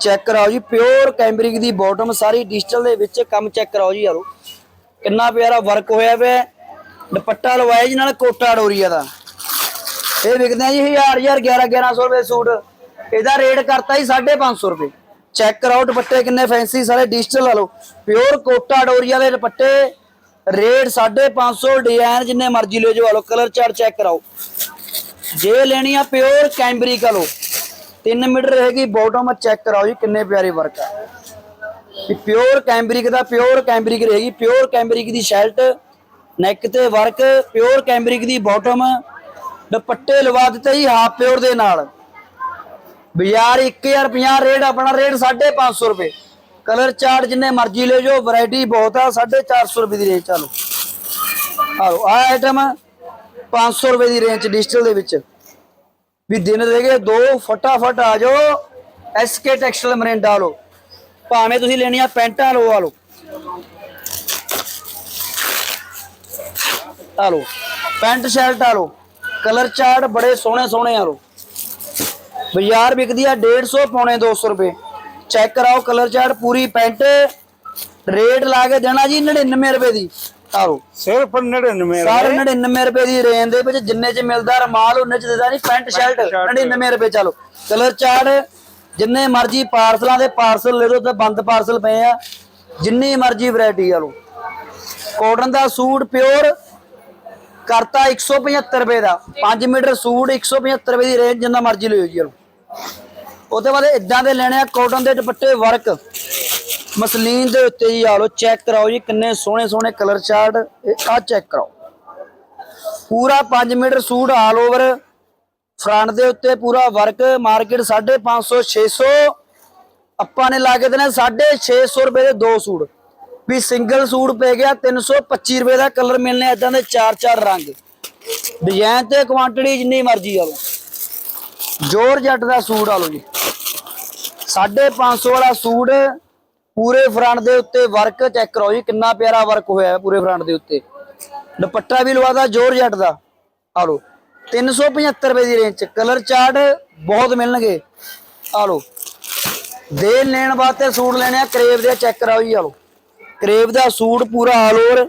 ਚੈੱਕ ਕਰਾਓ ਜੀ ਪਿਓਰ ਕੈਂਬਰਿਕ ਦੀ ਬਾਟਮ ਸਾਰੀ ਡਿਜੀਟਲ ਦੇ ਵਿੱਚ ਕੰਮ ਚੈੱਕ ਕਰਾਓ ਜੀ ਆ ਲੋ ਕਿੰਨਾ ਪਿਆਰਾ ਵਰਕ ਹੋਇਆ ਪਿਆ ਦੁਪੱਟਾ ਲਵਾਇਆ ਜੀ, ਨਾਲ ਕੋਟਾ ਡੋਰੀਆ ਦਾ। ਇਹ ਵਿਕਦੇ ਆ ਜੀ 1000 1000 11 1100 ਰੁਪਏ ਸੂਟ। ਇਹਦਾ ਰੇਟ ਕਰਤਾ ਜੀ 550 ਰੁਪਏ। ਚੈੱਕ ਕਰਾਓ ਦੁਪੱਟੇ ਕਿੰਨੇ ਫੈਂਸੀ ਸਾਰੇ ਡਿਜੀਟਲ ਲਾ ਲਓ। ਪਿਓਰ ਕੋਟਾ ਡੋਰੀਆ ਦੇ ਦੁਪੱਟੇ, ਰੇਟ 550 ਡਿਜ਼ਾਈਨ ਜਿੰਨੇ ਮਰਜ਼ੀ ਲੈ ਜਾਓ ਆ ਲਓ ਕਲਰ ਚਾਰਟ ਚੈੱਕ ਕਰਾਓ। ਜੇ ਲੈਣੀ ਆ ਪਿਓਰ ਕੈਂਬਰਿਕ ਆ ਲਓ 3 ਮੀਟਰ ਰਹੇਗੀ ਬਾਟਮ ਚੈੱਕ ਕਰਾਓ ਜੀ ਕਿੰਨੇ ਪਿਆਰੇ ਵਰਕ ਆ। ਵੀ ਪਿਓਰ ਕੈਂਬਰਿਕ ਦਾ ਪਿਓਰ ਕੈਂਬਰਿਕ ਰਹੇਗੀ, ਪਿਓਰ ਕੈਂਬਰਿਕ ਦੀ ਸ਼ਰਟ ਨੈਕ ਤੇ ਵਰਕ ਪਿਓਰ ਕੈਂਬਰਿਕ ਦੀ ਬਾਟਮ ਦੁਪੱਟੇ ਲਵਾ ਦਿੱਤੇ ਜੀ ਹਾਫ ਪਿਓਰ ਦੇ ਨਾਲ। ਬਾਜ਼ਾਰ 1050 ਰੇਟ ਆਪਣਾ ਰੇਟ 550 ਰੁਪਏ। ਕਲਰ ਚਾਰਟ ਜਿੰਨੇ ਮਰਜ਼ੀ ਲੈ ਜਾਓ ਵੈਰਾਈਟੀ ਬਹੁਤ ਆ 450 ਰੁਪਏ ਦੀ ਰੇਂਜ ਚਾਲੋ ਆਓ ਆ ਆਈਟਮ 500 ਰੁਪਏ ਦੀ ਰੇਂਜ ਡਿਜੀਟਲ ਦੇ ਵਿੱਚ। ਵੀ ਦਿਨ ਦੇ ਗਏ ਦੋ, ਫਟਾਫਟ ਆ ਜਾਓ ਐਸਕੇ ਟੈਕਸਟਾਈਲ ਮਰਿੰਡਾ ਲਓ। ਭਾਵੇਂ ਤੁਸੀਂ ਲੈਣੀ ਆ ਪੈਂਟਾਂ ਲਓ ਆ ਲਓ। ਆ ਲਓ। ਪੈਂਟ ਸ਼ਰਟ ਆ ਲਓ। ਕਲਰ ਚਾਰਟ ਬੜੇ ਸੋਹਣੇ ਸੋਹਣੇ ਆ ਲਓ। ਬਾਜ਼ਾਰ ਵਿਕਦੀ ਆ 150 ਪੌਣੇ 200 ਰੁਪਏ। ਚੈੱਕ ਕਰਾਓ ਕਲਰ ਚਾਰਟ ਪੂਰੀ ਪੈਂਟ। ਰੇਟ ਲਾ ਕੇ ਦੇਣਾ ਜੀ 99 ਰੁਪਏ ਦੀ। ਆ ਲਓ। ਸਿਰਫ 99 ਸਾਰੇ ਰੁਪਏ 99 ਰੁਪਏ ਦੀ ਰੇਂਜ ਦੇ ਵਿੱਚ ਜਿੰਨੇ ਚ ਮਿਲਦਾ ਰਮਾਲ ਉਹਨੇ ਚ ਦੇਦਾ ਨਹੀਂ ਪੈਂਟ ਸ਼ਰਟ। shirt। 99 ਰੁਪਏ ਚਲੋ। ਕਲਰ ਚਾਰਟ ਜਿੰਨੇ ਮਰਜ਼ੀ ਪਾਰਸਲਾਂ ਦੇ ਪਾਰਸਲ ਲੈ ਲਓ ਤੇ ਬੰਦ ਪਾਰਸਲ ਪਏ ਆ, ਜਿੰਨੀ ਮਰਜ਼ੀ ਵੈਰਾਈਟੀ ਆ ਲੋ ਕਾਟਨ ਦਾ ਸੂਟ ਪਿਓਰ, ਕਰਤਾ 175 ਰੁਪਏ ਦਾ। 5 ਮੀਟਰ ਸੂਟ 175 ਰੁਪਏ ਦੀ ਰੇਂਜ ਜਿੰਨਾ ਮਰਜ਼ੀ ਲਿਓ ਜੀ ਇਹਨੂੰ ਉਹਦੇ ਬਾਅਦ ਇਦਾਂ ਦੇ ਲੈਣੇ ਆ, ਕਾਟਨ ਦੇ ਦੁਪੱਟੇ ਵਰਕ। ਮਸਲੀਨ ਦੇ ਉੱਤੇ ਜੀ ਆ ਲਓ, ਚੈੱਕ ਕਰਾਓ ਜੀ, ਕਿੰਨੇ ਸੋਹਣੇ ਸੋਹਣੇ ਕਲਰ ਚਾਰਟ ਆ ਚੈੱਕ ਕਰਾਓ। ਪੂਰਾ 5 metre suit all over front ਦੇ ਉੱਤੇ ਪੂਰਾ ਵਰਕ, ਮਾਰਕੀਟ 550 600 ਆਪਾਂ ਨੇ ਲਾ ਕੇ ਦੇਣਾ 650 ਰੁਪਏ ਦੇ ਦੋ ਸੂਟ। ਵੀ ਸਿੰਗਲ ਸੂਟ ਪੈ ਗਿਆ 325 ਰੁਪਏ ਦਾ ਕਲਰ ਮਿਲਨੇ ਇਦਾਂ ਦੇ ਚਾਰ ਚਾਰ ਰੰਗ। ਡਿਜ਼ਾਈਨ ਤੇ ਕੁਆਂਟੀਟੀ ਜਿੰਨੀ ਮਰਜ਼ੀ ਆ ਲਓ। ਜੋਰ ਜੱਟ ਦਾ ਸੂਟ ਆ ਲਓ ਜੀ। 550 ਵਾਲਾ ਸੂਟ ਪੂਰੇ ਫਰੰਟ ਦੇ ਉੱਤੇ ਵਰਕ ਚੈੱਕ ਕਰੋ ਜੀ, ਕਿੰਨਾ ਪਿਆਰਾ ਵਰਕ ਹੋਇਆ ਪੂਰੇ ਫਰੰਟ ਦੇ ਉੱਤੇ। ਦੁਪੱਟਾ ਵੀ ਲਵਾਦਾ ਜੋਰ ਜੱਟ ਦਾ। ਆ ਲਓ। 375 ਰੁਪਏ ਦੀ ਰੇਂਜ ਚ। ਕਲਰ ਚਾਰਟ ਬਹੁਤ ਮਿਲਣਗੇ। ਆ ਲਓ। ਦੇ ਲੈਣ ਵਾਸਤੇ ਸੂਟ ਲੈਣੇ ਆ ਕਰੇਵ ਦੇ ਚੈੱਕ ਕਰਾਓ ਜੀ, ਆ ਲਓ। ਕਰੇਵ ਦਾ ਸੂਟ ਪੂਰਾ ਆਲ ਓਵਰ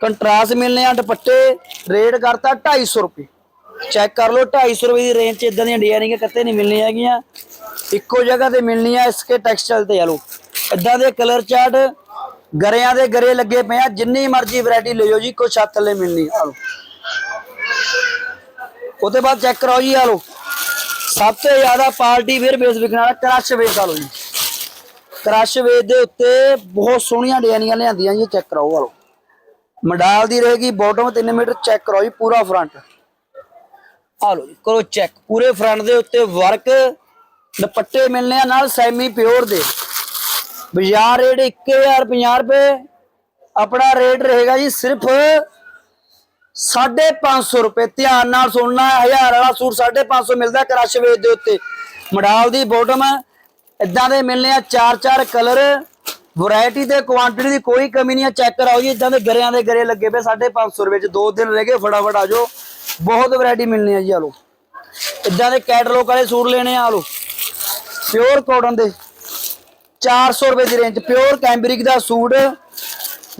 ਕੰਟਰਾਸਟ ਮਿਲਨੇ ਆ, ਦੁਪੱਟੇ। ਰੇਟ ਕਰਤਾ 250 ਰੁਪਏ। ਚੈੱਕ ਕਰ ਲਓ 250 ਰੁਪਏ ਦੀ ਰੇਂਜ 'ਚ ਇਦਾਂ ਦੀਆਂ ਡਿਜ਼ਾਈਨਿੰਗਾਂ ਕਿਤੇ ਨਹੀਂ ਮਿਲਣੀਆਂ ਹੈਗੀਆਂ। ਇੱਕੋ ਜਗ੍ਹਾ ਤੇ ਮਿਲਣੀਆਂ ਇਸਕੇ ਟੈਕਸਟਾਈਲ ਤੇ, ਆ ਚਲੋ ਇਦਾਂ ਦੇ ਕਲਰ ਚਾਰਟ ਗਰਿਆਂ ਦੇ ਗਰੇ ਲੱਗੇ ਪਏ ਆ, ਜਿੰਨੀ ਮਰਜ਼ੀ ਵੈਰਾਈਟੀ ਲੈ ਜਾਓ ਜੀ, ਕੁਛ ਛੱਤ ਥੱਲੇ ਮਿਲਣੀ ਆ ਲਓ। ਉਹਦੇ ਬਾਅਦ ਚੈੱਕ ਕਰਾਓ ਜੀ ਆ ਲਓ। ਸਭ ਤੋਂ ਜ਼ਿਆਦਾ ਪਾਰਟੀ ਵੇਅਰ ਬੇਸ ਵਿਕਣ ਵਾਲਾ ਕ੍ਰਸ਼ ਵੇਸ ਆ ਲਓ ਜੀ। ਕ੍ਰਸ਼ ਵੇਸ ਦੇ ਉੱਤੇ ਬਹੁਤ ਸੋਹਣੀਆਂ ਡਿਜ਼ਾਈਨਿੰਗਾਂ ਲਿਆਂਦੀਆਂ ਜੀ ਚੈੱਕ ਕਰਾਓ ਆ ਲਓ। ਮਡਾਲ ਦੀ ਰਹੇਗੀ ਬਾਟਮ 3 ਮੀਟਰ ਚੈੱਕ ਕਰੋ ਜੀ, ਪੂਰਾ ਫਰੰਟ ਆ ਲਓ ਜੀ, ਕਰੋ ਚੈੱਕ ਪੂਰੇ ਫਰੰਟ ਦੇ ਉੱਤੇ ਵਰਕ ਦੁਪੱਟੇ ਮਿਲਨੇ ਆ ਨਾਲ ਸੈਮੀ ਪਿਓਰ ਦੇ। ਬਾਜ਼ਾਰ ਰੇਟ 1050 ਰੁਪਏ। ਆਪਣਾ ਰੇਟ ਰਹੇਗਾ ਜੀ ਸਿਰਫ 550 ਰੁਪਏ। ਧਿਆਨ ਨਾਲ ਸੁਣਨਾ ਹੈ, ਵਾਲਾ ਸੂਟ 550 ਮਿਲਦਾ ਕ੍ਰਸ਼ ਵੇਚ ਦੇ ਉੱਤੇ। ਮਡਾਲ ਦੀ ਬਾਟਮ ਇਦਾਂ ਦੇ ਮਿਲਨੇ ਆ ਚਾਰ ਚਾਰ ਕਲਰ ਵੈਰਾਈਟੀ ਤੇ ਕੁਆਂਟੀਟੀ ਦੀ ਕੋਈ ਕਮੀ ਨਹੀਂ ਆ ਚੈੱਕ ਕਰਾਓ ਜੀ ਇਦਾਂ ਦੇ ਗਰਿਆਂ ਦੇ ਗਰੇ ਲੱਗੇ ਪਏ 550 ਰੁਪਏ ਚ ਦੋ ਦਿਨ ਰਹਿ ਗਏ ਫਟਾਫਟ ਆ ਜਾਓ। ਬਹੁਤ ਵੈਰਾਈਟੀ ਮਿਲਣੀ ਆ ਜੀ ਆ ਲੋ ਇਦਾਂ ਦੇ ਕੈਟਲੌਗ ਵਾਲੇ ਸੂਟ ਲੈਣੇ ਆ ਲੋ ਪਿਓਰ ਕਾਟਨ ਦੇ। 400 ਰੁਪਏ ਦੀ ਰੇਂਜ ਪਿਓਰ ਕੈਂਬਰਿਕ ਦਾ ਸੂਟ।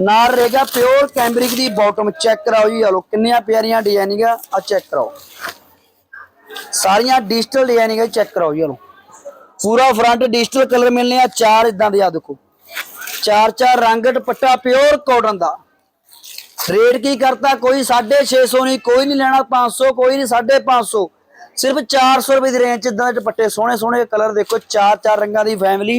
ਨਾਲ ਰਹੇਗਾ ਪਿਓਰ ਕੈਂਬਰਿਕ ਦੀ ਬਾਟਮ ਚੈੱਕ ਕਰਾਓ ਜੀ ਆ ਕਿੰਨੀਆਂ ਪਿਆਰੀਆਂ ਡਿਜ਼ਾਈਨਿੰਗ ਆ ਆ ਚੈੱਕ ਕਰਾਓ। ਸਾਰੀਆਂ ਡਿਜੀਟਲ ਡਿਜ਼ਾਈਨਿੰਗ ਚੈੱਕ ਕਰਾਓ ਜੀ ਆ ਪੂਰਾ ਫਰੰਟ ਡਿਜੀਟਲ ਕਲਰ ਮਿਲਨੇ ਆ, ਚਾਰ ਇਦਾਂ ਦੇ ਆ, ਦੇਖੋ। ਚਾਰ ਚਾਰ ਰੰਗ ਦੁਪੱਟਾ ਪਿਓਰ ਕਾਟਨ ਦਾ। ਰੇਟ ਕੀ ਕਰਤਾ, ਕੋਈ 650 ਨਹੀਂ, ਕੋਈ ਨਹੀਂ ਲੈਣਾ 500 ਕੋਈ ਨਹੀਂ 550 ਸਿਰਫ 400 ਰੁਪਏ ਦੀ ਰੇਂਜ ਚ ਇਦਾਂ ਦੇ ਦੁਪੱਟੇ ਸੋਹਣੇ ਸੋਹਣੇ ਕਲਰ ਦੇਖੋ, ਚਾਰ ਚਾਰ ਰੰਗਾਂ ਦੀ ਫੈਮਿਲੀ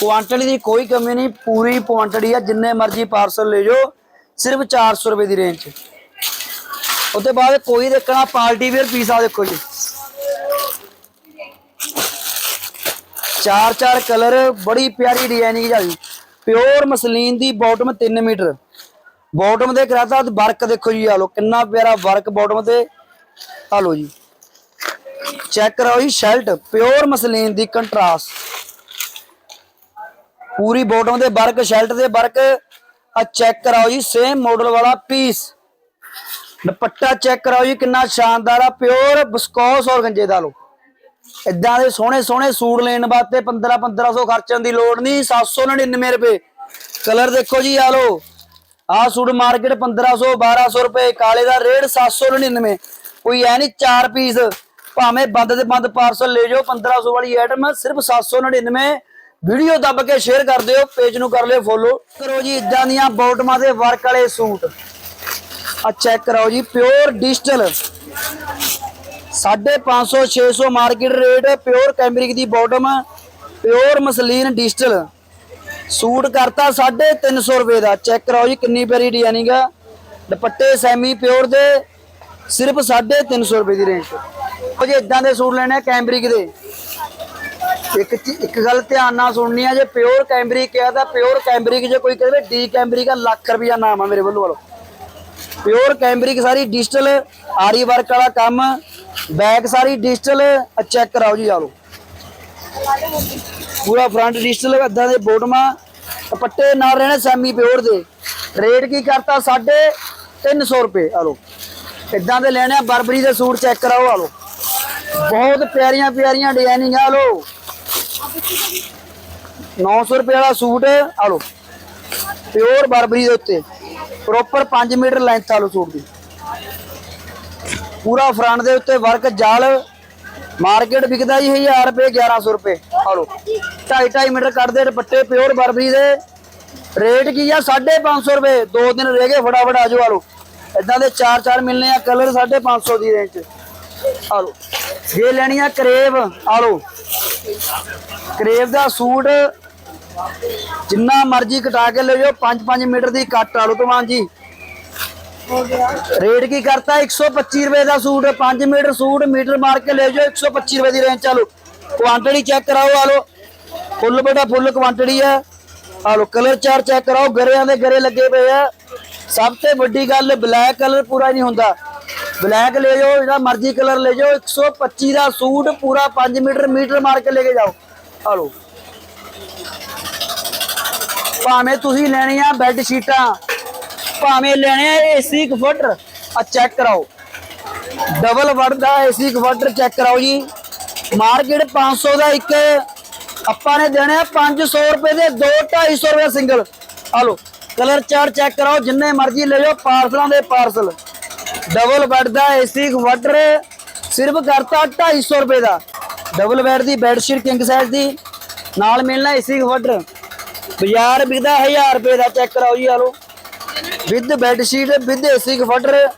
ਕੁਆਂਟੀਟੀ ਦੀ ਕੋਈ ਕਮੀ ਨਹੀਂ, ਪੂਰੀ ਕੁਆਂਟੀਟੀ ਆ, ਜਿੰਨੇ ਮਰਜ਼ੀ ਪਾਰਸਲ ਲੈ ਜਾਓ, ਸਿਰਫ 400 ਰੁਪਏ ਦੀ ਰੇਂਜ ਚ। ਉਹਦੇ ਬਾਅਦ ਕੋਈ ਦੇਖਣਾ, ਪਾਰਟੀ ਵੀਅਰ ਪੀਸ ਆ, ਦੇਖੋ ਜੀ। ਚਾਰ ਚਾਰ ਕਲਰ ਬੜੀ ਪਿਆਰੀ ਡਿਜ਼ਾਈਨਿੰਗ ਜਾਈ ਪਿਓਰ ਮਸਲੀਨ ਦੀ ਬਾਟਮ 3 ਮੀਟਰ। ਬਾਟਮ ਦੇ ਕਰਾਤਾ ਵਰਕ ਦੇਖੋ ਜੀ, ਆ ਲੋ ਕਿੰਨਾ ਪਿਆਰਾ ਵਰਕ ਬਾਟਮ ਤੇ, ਆ ਲੋ ਜੀ। ਚੈੱਕ ਕਰਾਓ ਜੀ ਸ਼ਰਟ ਪਿਓਰ ਮਸਲੀਨ ਦੀ ਕੰਟਰਾਸਟ ਪੂਰੀ ਬੋਟਮ ਦੇ ਵਰਕ ਸ਼ਰਟ ਦੇ ਵਰਕ। ਆ ਚੈੱਕ ਕਰਾਓ ਜੀ ਸੇਮ ਮਾਡਲ ਵਾਲਾ ਪੀਸ ਦੁਪੱਟਾ ਚੈੱਕ ਕਰਾਓ ਜੀ, ਕਿੰਨਾ ਸ਼ਾਨਦਾਰ ਆ ਪਿਓਰ ਬਿਸਕੋਸ ਔਰਗੰਜੇ ਦਾ ਲੋ ਇਦਾਂ ਦੇ ਸੋਹਣੇ ਸੋਹਣੇ ਸੂਟ ਲੈਣ ਵਾਸਤੇ 15 1500 ਖਰਚਣ ਦੀ ਲੋੜ ਨਹੀਂ 799 ਰੁਪਏ। ਕਲਰ ਦੇਖੋ ਜੀ ਆ ਲੋ ਆਹ ਸੂਟ ਮਾਰਕੀਟ 1500 1200 ਰੁਪਏ, ਕਾਲੇ ਦਾ ਰੇਟ 799 ਕੋਈ ਐ ਨਹੀਂ, ਚਾਰ ਪੀਸ ਭਾਵੇਂ ਬੰਦ ਦੇ ਬੰਦ ਪਾਰਸਲ ਲੈ ਜਾਓ 1500 ਵਾਲੀ ਆਈਟਮ ਸਿਰਫ 799 ਵੀਡੀਓ ਦੱਬ ਕੇ ਸ਼ੇਅਰ ਕਰ ਦਿਓ, ਪੇਜ ਨੂੰ ਕਰ ਲਿਓ ਫੋਲੋ ਕਰੋ ਜੀ ਇਦਾਂ ਦੀਆਂ ਬੋਟਮਾਂ ਦੇ ਵਰਕ ਵਾਲੇ ਸੂਟ। ਆ ਚੈੱਕ ਕਰਾਓ ਜੀ pure digital 550 600 market rate pure cambric ਦੀ bottom pure muslin digital suit ਕਰਤਾ 350 ਰੁਪਏ ਦਾ। ਚੈੱਕ ਕਰਾਓ ਜੀ ਕਿੰਨੀ ਪਿਆਰੀ ਡਿਜ਼ਾਈਨਿੰਗ ਆ। ਦੁਪੱਟੇ ਸੈਮੀ ਪਿਓਰ ਦੇ, ਸਿਰਫ 350 ਰੁਪਏ ਦੀ ਰੇਂਜ ਉਹ ਜੇ, ਇਦਾਂ ਦੇ ਸੂਟ ਲੈਣੇ ਕੈਮਰਿਕ ਦੇ। ਇੱਕ ਚੀ- ਇੱਕ ਗੱਲ ਧਿਆਨ ਨਾਲ ਸੁਣਨੀ ਆ, ਜੇ ਪਿਓਰ ਕੈਮਰਿਕ ਆ ਤਾਂ ਪਿਓਰ ਕੈਮਰਿਕ ਜੇ ਕੋਈ ਕਹੇ ਡੀ ਕੈਮਰਿਕ ਆ ਲੱਖ ਰੁਪਇਆ ਨਾਮ ਆ ਮੇਰੇ ਵੱਲੋਂ ਵਾਲੋ। ਪਿਓਰ ਕੈਮਰਿਕ ਸਾਰੀ ਡਿਜੀਟਲ ਆਰੀ ਵਰਕ ਵਾਲਾ ਕੰਮ ਬੈਕ ਸਾਰੀ ਡਿਜੀਟਲ ਚੈੱਕ ਕਰਾਓ ਜੀ ਆ ਲਓ ਪੂਰਾ ਫਰੰਟ ਡਿਜੀਟਲ ਇਦਾਂ ਦੇ ਬੋਟਮਾਂ, ਦੁਪੱਟੇ ਨਾਲ ਰਹਿਣੇ ਸੈਮੀ ਪਿਓਰ ਦੇ। ਰੇਟ ਕੀ ਕਰਤਾ? 350 ਰੁਪਏ ਆਲੋ। ਇਦਾਂ ਦੇ ਲੈਣੇ ਆ? ਬਰਬਰੀ ਦੇ ਸੂਟ ਚੈੱਕ ਕਰਾਓ ਆਲੋ। ਬਹੁਤ ਪਿਆਰੀਆਂ ਪਿਆਰੀਆਂ ਡਿਜ਼ਾਈਨਿੰਗ ਆ ਲੋ 900 ਰੁਪਏ ਵਾਲਾ ਸੂਟ ਆ ਲੋ ਪਿਓਰ ਬਰਬਰੀ ਦੇ ਉੱਤੇ। ਪ੍ਰੋਪਰ 5 ਮੀਟਰ ਲੈਂਥ ਆ ਲੋ ਸੂਟ ਦੀ। ਪੂਰਾ ਫਰੰਟ ਦੇ ਉੱਤੇ ਵਰਕ ਜਾਲ ਮਾਰਕੀਟ ਵਿਕਦਾ ਜੀ 1000 ਰੁਪਏ 1100 ਰੁਪਏ, ਆ ਲੋ 2.5 ਮੀਟਰ ਕੱਢਦੇ ਦੁਪੱਟੇ ਪਿਓਰ ਬਰਬਰੀ ਦੇ। ਰੇਟ ਕੀ ਆ? 550 ਰੁਪਏ। ਦੋ ਦਿਨ ਰਹਿ ਗਏ, ਫਟਾਫਟ ਆ ਜਾਓ, ਆ ਲੋ ਇਦਾਂ ਦੇ ਚਾਰ ਚਾਰ ਮਿਲਨੇ ਆ ਕਲਰ 550 ਦੀ ਰੇਂਜ ਚ ਆ ਲੋ ਜੇ ਲੈਣੀ ਆ ਕਰੇਵ, ਆ ਲੋ ਕਰੇਵ ਦਾ ਸੂਟ ਜਿੰਨਾ ਮਰਜ਼ੀ ਕਟਾ ਕੇ ਲੈ ਜਾਓ 5-5 ਮੀਟਰ ਦੀ ਕੱਟ ਆ ਲੋ ਜੀ। ਰੇਟ ਕੀ ਕਰਤਾ? 125 ਰੁਪਏ ਦਾ ਸੂਟ 5 ਮੀਟਰ ਸੂਟ, ਮੀਟਰ ਮਾਰ ਕੇ ਲੈ ਜਾਓ 125 ਰੁਪਏ ਦੀ ਰੇਂਜ ਚਾਲੋ ਕੁਆਂਟੀਟੀ ਚੈੱਕ ਕਰਾਓ ਆਲੋ ਫੁੱਲ ਬੇਟਾ, ਫੁੱਲ ਕੁਆਂਟੀਟੀ ਹੈ ਆਲੋ ਕਲਰ ਚਾਰ ਚੈੱਕ ਕਰਾਓ, ਗਰਿਆਂ ਦੇ ਗਰੇ ਲੱਗੇ ਪਏ ਆ। ਸਭ ਤੋਂ ਵੱਡੀ ਗੱਲ ਬਲੈਕ ਕਲਰ ਪੂਰਾ ਨਹੀਂ ਹੁੰਦਾ। ਬਲੈਕ ਲੈ ਜਾਓ, ਜਿਹੜਾ ਮਰਜ਼ੀ ਕਲਰ ਲੈ ਜਾਓ 125 ਦਾ ਸੂਟ ਪੂਰਾ 5 ਮੀਟਰ ਮੀਟਰ ਮਾਰ ਕੇ ਲੈ ਕੇ ਜਾਓ। ਆ ਲੋ ਭਾਵੇਂ ਤੁਸੀਂ ਲੈਣੀ ਆ ਬੈੱਡ ਸ਼ੀਟਾਂ ਭਾਵੇਂ ਲੈਣੇ ਆ ਏਸੀ ਕਫਟਰ ਆ ਚੈੱਕ ਕਰਾਓ। ਡਬਲ ਵਰਡ ਦਾ ਏਸੀ ਕਫਟਰ ਚੈੱਕ ਕਰਾਓ ਜੀ। ਮਾਰਕੀਟ 500 ਦਾ ਇੱਕ, ਆਪਾਂ ਨੇ ਦੇਣੇ ਆ 500 ਰੁਪਏ ਦੇ ਦੋ 250 ਰੁਪਏ ਸਿੰਗਲ ਆ ਲੋ ਕਲਰ ਚਾਰ ਚੈੱਕ ਕਰਾਓ, ਜਿੰਨੇ ਮਰਜ਼ੀ ਲੈ ਲਓ ਪਾਰਸਲਾਂ ਦੇ ਪਾਰਸਲ ਡਬਲ ਬੈੱਡ ਦਾ ਏਸੀ ਕਫਟਰ ਸਿਰਫ ਕਰਤਾ 250 ਰੁਪਏ ਦਾ। ਡਬਲ ਬੈੱਡ ਦੀ ਬੈੱਡ ਸ਼ੀਟ ਕਿੰਗ ਸਾਈਜ਼ ਦੀ, ਨਾਲ ਮਿਲਣਾ ਏਸੀ ਕਫਟਰ ਬਾਜ਼ਾਰ ਵਿਕਦਾ 1000 ਰੁਪਏ ਦਾ, ਚੈੱਕ ਕਰਾਓ ਜੀ ਆਲੋ। With bed sheet with AC comforter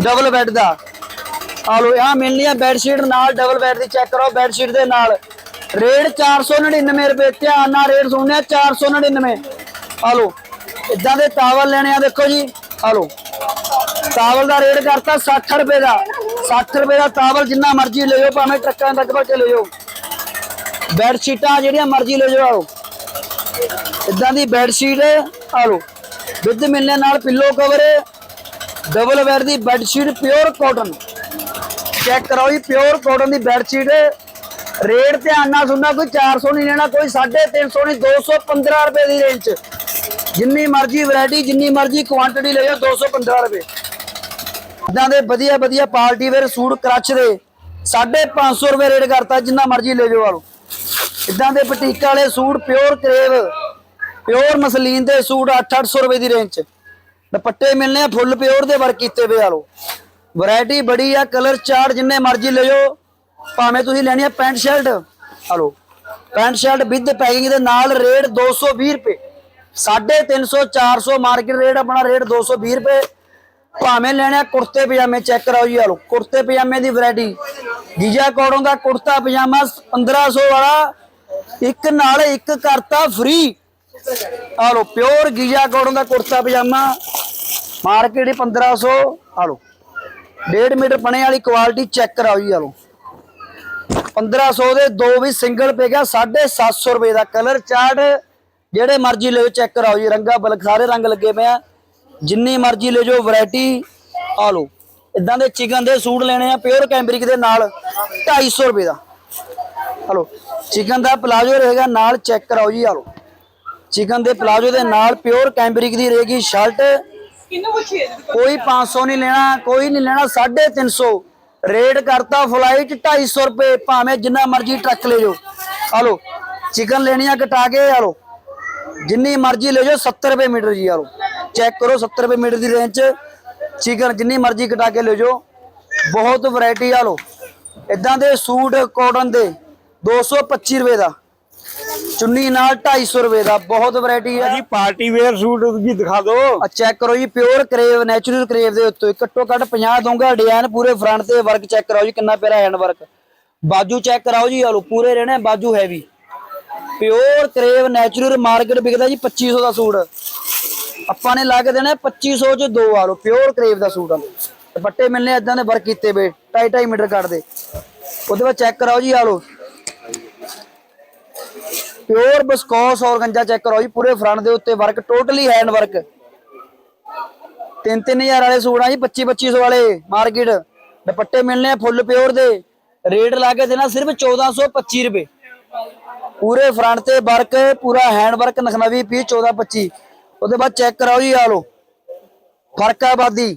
double bed ਦਾ। ਆਲੋ ਲੋ ਆ ਮਿਲਣੀ ਆ ਬੈੱਡ ਸ਼ੀਟ ਨਾਲ ਡਬਲ ਬੈੱਡ ਦੀ ਚੈੱਕ ਕਰਾਓ ਬੈੱਡ ਸ਼ੀਟ ਦੇ ਨਾਲ। ਰੇਟ 499 ਰੁਪਏ, ਧਿਆਨ ਨਾਲ ਰੇਟ ਸੁਣਿਆ 499 ਆ ਲੋ ਇਦਾਂ ਦੇ ਟਾਵਲ ਲੈਣੇ ਆ, ਦੇਖੋ ਜੀ। ਆਲੋ ਚਾਵਲ ਦਾ ਰੇਟ ਕਰਤਾ 60 ਰੁਪਏ ਦਾ। 60 ਰੁਪਏ ਦਾ ਟਾਵਲ ਜਿੰਨਾ ਮਰਜ਼ੀ ਲੈ ਜਾਓ, ਭਾਵੇਂ ਟਰੱਕਾਂ ਤੱਕ ਭਰ ਕੇ ਲੈ ਜਾਓ। ਬੈੱਡ ਸ਼ੀਟਾਂ ਜਿਹੜੀਆਂ ਮਰਜ਼ੀ ਲੈ ਜਾਓ ਆ ਲੋ ਇਦਾਂ ਦੀ ਬੈੱਡ ਸ਼ੀਟ ਆ ਲੋ ਵਿਦ ਮਿਲਨੇ ਨਾਲ ਪਿੱਲੋ ਕਵਰ ਡਬਲ ਬੈੱਡ ਦੀ bed sheet pure cotton check ਕਰਾਓ ਜੀ ਪਿਓਰ ਕਾਟਨ ਦੀ ਬੈੱਡ ਸ਼ੀਟ ਰੇਟ ਧਿਆਨ ਨਾਲ ਸੁਣਨਾ, ਕੋਈ 400 ਨਹੀਂ ਲੈਣਾ, ਕੋਈ 350 ਨਹੀਂ 215 ਰੁਪਏ ਦੀ ਰੇਂਜ ਚ ਜਿੰਨੀ ਮਰਜ਼ੀ ਵੈਰਾਈਟੀ ਜਿੰਨੀ ਮਰਜ਼ੀ ਕੁਆਂਟੀਟੀ ਲੈ ਜਾਓ 215 ਰੁਪਏ। ਇਦਾਂ ਦੇ ਵਧੀਆ ਵਧੀਆ ਪਾਰਟੀ ਵੇਅਰ ਸੂਟ ਕ੍ਰਚ ਦੇ। 550 ਰੁਪਏ ਰੇਟ ਕਰਤਾ, ਜਿੰਨਾ ਮਰਜ਼ੀ ਲੈ ਜਾਓ ਆਲੋ ਇਦਾਂ ਦੇ ਬੁਟੀਕਾਂ ਵਾਲੇ suit pure crepe pure muslin ਦੇ ਸੂਟ 8-800 ਰੁਪਏ ਦੀ ਰੇਂਜ ਚ। ਦੁਪੱਟੇ ਮਿਲਨੇ ਆ ਫੁੱਲ ਪਿਓਰ ਦੇ ਵਰਕ ਕੀਤੇ ਹੋਏ ਆਲੋ ਵੈਰਾਈਟੀ ਬੜੀ ਆ ਕਲਰ ਚਾਰਟ ਜਿੰਨੇ ਮਰਜ਼ੀ ਲੈ ਜਾਓ। ਭਾਵੇਂ ਤੁਸੀਂ ਲੈਣੀ ਆ pant shirt, hello, pant shirt with packing ਦੇ ਨਾਲ ਰੇਟ 220 ਰੁਪਏ। 350 400 ਮਾਰਕੀਟ ਰੇਟ ਆਪਣਾ ਰੇਟ 220 ਰੁਪਏ। ਭਾਵੇਂ ਲੈਣਾ ਕੁੜਤੇ ਪਜਾਮੇ ਚੈੱਕ ਕਰਾਓ ਜੀ ਹਲੋ ਕੁੜਤੇ ਪਜਾਮੇ ਦੀ ਵੈਰਾਈਟੀ। ਗੀਜਾ ਕੋੜੋਂ ਦਾ ਕੁੜਤਾ ਪਜਾਮਾ 1500 ਵਾਲਾ, ਇੱਕ ਨਾਲ ਇੱਕ ਕਰਤਾ ਫ੍ਰੀ ਆ ਲੋ ਪਿਓਰ ਗੀਜਾ ਕੋੜੋਂ ਦਾ ਕੁੜਤਾ ਪਜਾਮਾ। ਮਾਰਕੀਟ 1500 ਆ ਲੋ 1.5 ਮੀਟਰ ਪਣੇ ਵਾਲੀ ਕੁਆਲਿਟੀ ਚੈੱਕ ਕਰਾਓ ਜੀ ਆ ਲੋ 1500 ਦੇ ਦੋ ਵੀ ਸਿੰਗਲ ਪੈ ਗਿਆ 750 ਰੁਪਏ ਦਾ ਕਲਰ ਚਾਰਟ ਜਿਹੜੇ ਮਰਜ਼ੀ ਲਓ ਚੈੱਕ ਕਰਾਓ ਜੀ। ਰੰਗਾ ਬਲਕ ਸਾਰੇ ਰੰਗ ਲੱਗੇ ਪਏ ਆ। ਜਿੰਨੀ ਮਰਜ਼ੀ ਲੈ ਜਾਓ ਵੈਰਾਈਟੀ ਆ ਲੋ ਇਦਾਂ ਦੇ ਚਿਕਨ ਦੇ ਸੂਟ ਲੈਣੇ ਆ ਪਿਓਰ ਕੈਂਬਰਿਕ ਦੇ ਨਾਲ 250 ਰੁਪਏ ਦਾ। ਹਲੋ ਚਿਕਨ ਦਾ ਪਲਾਜੋ ਰਹੇਗਾ ਨਾਲ ਚੈੱਕ ਕਰਾਓ ਜੀ ਆ ਲੋ ਚਿਕਨ ਦੇ ਪਲਾਜੋ ਦੇ ਨਾਲ ਪਿਓਰ ਕੈਂਬਰਿਕ ਦੀ ਰਹੇਗੀ ਸ਼ਰਟ ਕੋਈ 500 ਨਹੀਂ ਲੈਣਾ ਕੋਈ ਨਹੀਂ ਲੈਣਾ 350 ਰੇਟ ਕਰਤਾ ਫਲਾਈਟ 250 ਰੁਪਏ ਭਾਵੇਂ ਜਿੰਨਾ ਮਰਜ਼ੀ ਟਰੱਕ ਲੈ ਜਾਓ। ਆ ਲੋ ਚਿਕਨ ਲੈਣੀ ਆ ਕਟਾ ਕੇ ਆ ਲੋ ਜਿੰਨੀ ਮਰਜ਼ੀ ਲੈ ਜਾਓ 70 ਰੁਪਏ ਮੀਟਰ ਜੀ ਆ ਲੋ ਚੈੱਕ ਕਰੋ 70 ਰੁਪਏ ਮੀਟਰ ਦੀ ਰੇਂਜ ਚ ਚਿਕਨ ਜਿੰਨੀ ਮਰਜ਼ੀ ਕਟਾ ਕੇ ਲੈ ਜਾਓ। ਬਹੁਤ ਵੈਰਾਈਟੀ ਆ ਲੋ ਇਦਾਂ ਦੇ ਸੂਟ ਕਾਟਨ ਦੇ 225 ਰੁਪਏ ਦਾ। ਚੁੰਨੀ ਨਾਲ 250 ਰੁਪਏ ਦਾ ਬਹੁਤ ਵੈਰਾਈਟੀ ਹੈ ਜੀ ਪਾਰਟੀ ਵੇਅਰ ਸੂਟ ਵੀ ਦਿਖਾ ਦਿਓ। ਆ ਚੈੱਕ ਕਰੋ ਜੀ ਪਿਓਰ ਕਰੇਵ ਨੈਚੁਰਲ ਕਰੇਵ ਦੇ ਉੱਤੇ। ਘੱਟੋ ਘੱਟ 50 ਦਊਂਗਾ ਡਿਜ਼ਾਈਨ ਪੂਰੇ ਫਰੰਟ ਤੇ ਵਰਕ ਚੈੱਕ ਕਰਾਓ ਜੀ ਕਿੰਨਾ ਪਿਆਰਾ ਹੈਂਡ ਵਰਕ ਬਾਜੂ ਚੈੱਕ ਕਰਾਓ ਜੀ ਆਲੋ ਪੂਰੇ ਰਹਿਣੇ ਬਾਜੂ ਹੈਵੀ ਪਿਓਰ ਕਰੇਵ ਨੈਚੁਰਲ ਮਾਰਕੀਟ ਵਿਕਦਾ ਜੀ 2500 ਦਾ ਸੂਟ। ਆਪਾਂ ਨੇ ਲਾ ਕੇ ਦੇਣਾ 2500 ਚ ਦੋ ਆਲੋ, ਪਿਓਰ ਕਰੇਵ ਦਾ ਸੂਟ ਆ। ਦੁਪੱਟੇ ਮਿਲਨੇ ਇਦਾਂ ਦੇ ਵਰਕ ਕੀਤੇ ਵੇ 2.5 ਮੀਟਰ ਕੱਟ ਦੇ। ਉਹਦੇ ਬਾਅਦ ਚੈੱਕ ਕਰਾਓ ਜੀ ਆਲੋ। ਪਿਓਰ ਬਸਕੋਸ ਔਰਗੰਜਾ ਚੈੱਕ ਕਰੋ ਜੀ, ਪੂਰੇ ਫਰੰਟ ਦੇ ਉੱਤੇ ਵਰਕ ਟੋਟਲੀ ਹੈਂਡ ਵਰਕ 3-3000 ਵਾਲੇ ਸੂਟ ਆ ਜੀ 25-2500 ਵਾਲੇ ਮਾਰਕੀਟ। ਦੁਪੱਟੇ ਮਿਲਨੇ ਆ ਫੁੱਲ ਪਿਓਰ ਦੇ। ਰੇਟ ਲਾ ਕੇ ਦੇਣਾ ਸਿਰਫ 1425 ਰੁਪਏ। ਪੂਰੇ ਫਰੰਟ ਤੇ ਵਰਕ ਪੂਰਾ ਹੈਂਡ ਵਰਕ ਨਖਨਵੀ ਪੀ 1425 ਉਹਦੇ ਬਾਅਦ ਚੈੱਕ ਕਰਾਓ ਜੀ, ਆ ਲੋ ਫਰਕਾਬਾਦੀ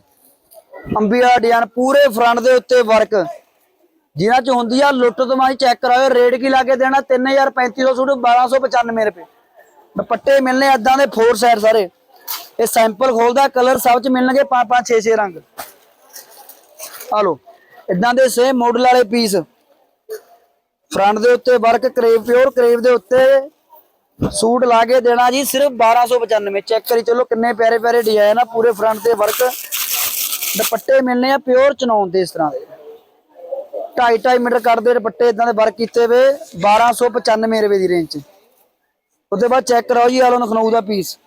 ਅੰਬੀਆ ਡਿਜ਼ਾਈਨ ਪੂਰੇ ਫਰੰਟ ਦੇ ਉੱਤੇ ਵਰਕ ਜਿਨ੍ਹਾਂ ਚ ਹੁੰਦੀ ਆ ਲੁੱਟ ਤਮਾਈ ਚੈੱਕ ਕਰਾਓ ਰੇਟ ਕੀ ਲਾ ਕੇ ਦੇਣਾ? 3350 ਸੂਟ 1295 ਰੁਪਏ। ਦੁਪੱਟੇ ਮਿਲਨੇ ਏਦਾਂ ਦੇ ਫੋਰ ਸਾਈਡ ਸਾਰੇ। ਇਹ ਸੈਂਪਲ ਖੋਲਦਾ ਕਲਰ ਸਭ ਚ ਮਿਲਣਗੇ 5 5 6 6 ਰੰਗ। ਆ ਲੋ ਇਦਾਂ ਦੇ ਸੇਮ ਮਾਡਲ ਵਾਲੇ ਪੀਸ ਫਰੰਟ ਦੇ ਉੱਤੇ ਵਰਕ ਕਰੇਵ ਪਿਓਰ ਕਰੇਵ ਦੇ ਉੱਤੇ ਸੂਟ ਲਾ ਕੇ ਦੇਣਾ ਜੀ, ਸਿਰਫ 1295 ਚੈੱਕ ਕਰੀ ਚਲੋ ਕਿੰਨੇ ਪਿਆਰੇ ਪਿਆਰੇ ਡਿਜ਼ਾਈਨ ਆ, ਪੂਰੇ ਫਰੰਟ ਤੇ ਵਰਕ। ਦੁਪੱਟੇ ਮਿਲਨੇ ਆ ਪਿਓਰ ਚਨੌਨ ਦੇ ਇਸ ਤਰ੍ਹਾਂ ਦੇ। 2.5 ਮੀਟਰ ਕੱਟਦੇ ਦੁਪੱਟੇ ਇਦਾਂ ਦੇ ਵਰਕ ਕੀਤੇ ਵੇ 1295 ਰੁਪਏ ਦੀ ਰੇਂਜ ਚ ਉਹਦੇ ਬਾਅਦ ਚੈੱਕ ਕਰਾਓ ਜੀ ਆਲੋ ਨਖਨਊ ਦਾ ਪੀਸ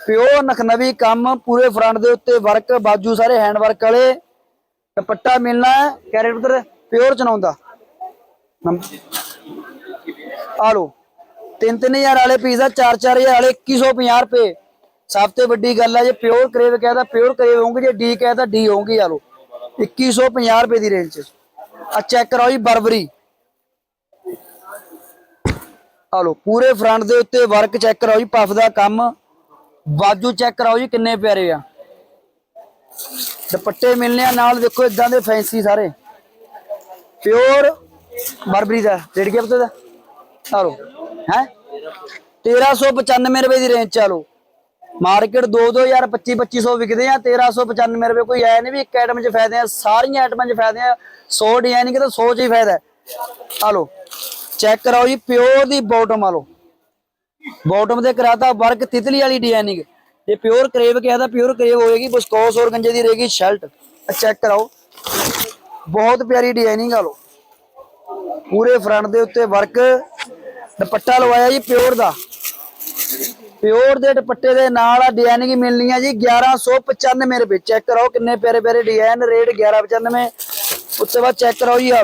ਪਿਓਰ ਨਖਨਵੀ ਕੰਮ, ਪੂਰੇ ਫਰੰਟ ਦੇ ਉੱਤੇ ਵਰਕ, ਬਾਜੂ ਸਾਰੇ ਹੈਂਡ ਵਰਕ ਵਾਲੇ। ਦੁਪੱਟਾ ਮਿਲਣਾ ਹੈ ਕੈਰੇਟ ਉਧਰ, ਪਿਓਰ ਚਨਾਉਂਦਾ ਆ ਲੋ 3-3000 ਵਾਲੇ ਪੀਸ ਆ 4-4000 ਵਾਲੇ 2150 ਰੁਪਏ। ਸਭ ਤੋਂ ਵੱਡੀ ਗੱਲ ਹੈ ਜੇ ਪਿਓਰ ਕਰੇਵ ਕਹਿੰਦਾ ਪਿਓਰ ਕਰੇਵ ਹੋਊਗੇ, ਜੇ ਡੀ ਕਹਿੰਦਾ ਡੀ ਹੋਊਗੀ ਆ ਲੋ 2150 ਰੁਪਏ ਦੀ ਰੇਂਜ ਚ। ਆ ਚੈੱਕ ਕਰਾਓ ਜੀ, ਬਰਬਰੀ। ਆ ਲੋ ਪੂਰੇ ਫਰੰਟ ਦੇ ਉੱਤੇ ਵਰਕ ਚੈੱਕ ਕਰਾਓ ਜੀ ਪਫ ਦਾ ਕੰਮ। ਬਾਜੂ ਚੈੱਕ ਕਰਾਓ ਜੀ, ਕਿੰਨੇ ਪਿਆਰੇ ਆ। ਦੁਪੱਟੇ ਮਿਲਨੇ ਆ, ਨਾਲ ਦੇਖੋ ਇਦਾਂ ਦੇ ਫੈਂਸੀ ਸਾਰੇ। ਪਿਓਰ ਬਰਬਰੀ ਦਾ ਰੇਟ ਕੀ ਪਤਾ ਦਾ ਚਲੋ, ਹੈ? 1395 ਰੁਪਏ ਦੀ ਰੇਂਜ ਚਾਲੋ। ਮਾਰਕੀਟ 2 2000 2500 ਵਿਕਦੇ ਆ 1395 ਰੁਪਏ ਕੋਈ ਐ ਨਹੀਂ ਵੀ ਇੱਕ ਆਈਟਮ 'ਚ ਫਾਇਦੇ ਆ, ਸਾਰੀਆਂ ਆਈਟਮਾਂ 'ਚ ਫਾਇਦੇ ਆ 100 ਡਿਜ਼ਾਈਨਿੰਗ ਤਾਂ 100 'ਚ ਹੀ ਫਾਇਦਾ ਹੈ। ਚੈੱਕ ਕਰਾਓ ਜੀ ਪਿਓਰ ਦੀ ਬਾਟਮ ਆ ਬਾਟਮ ਤੇ ਕਰਾਤਾ ਵਰਕ ਤਿਤਲੀ ਵਾਲੀ ਡਿਜ਼ਾਈਨਿੰਗ ਜੇ ਪਿਓਰ ਕਰੇਵ ਕਿਹਾ ਤਾਂ ਪਿਓਰ ਕਰੇਵ ਹੋਏਗੀ, ਬਸਕੋਸ ਔਰ ਗੰਜੇ ਦੀ ਰਹੇਗੀ ਸ਼ਰਟ ਚੈੱਕ ਕਰਾਓ। ਬਹੁਤ ਪਿਆਰੀ ਡਿਜ਼ਾਈਨਿੰਗ ਆ ਲੋ ਪੂਰੇ ਫਰੰਟ ਦੇ ਉੱਤੇ ਵਰਕ ਦੁਪੱਟਾ ਲਵਾਇਆ ਜੀ ਪਿਓਰ ਦਾ। ਪਿਓਰ ਦੇ ਦੁਪੱਟੇ ਦੇ ਨਾਲ ਆ ਡਿਜ਼ਾਈਨਿੰਗ ਮਿਲਣੀ ਆ ਜੀ 1195 ਰੁਪਏ ਚੈੱਕ ਕਰਾਓ ਕਿੰਨੇ ਪਿਆਰੇ ਪਿਆਰੇ ਡਿਜ਼ਾਈਨ ਰੇਟ 1195 ਉਸ ਤੋਂ ਬਾਅਦ ਚੈੱਕ ਕਰਾਓ ਜੀ ਆ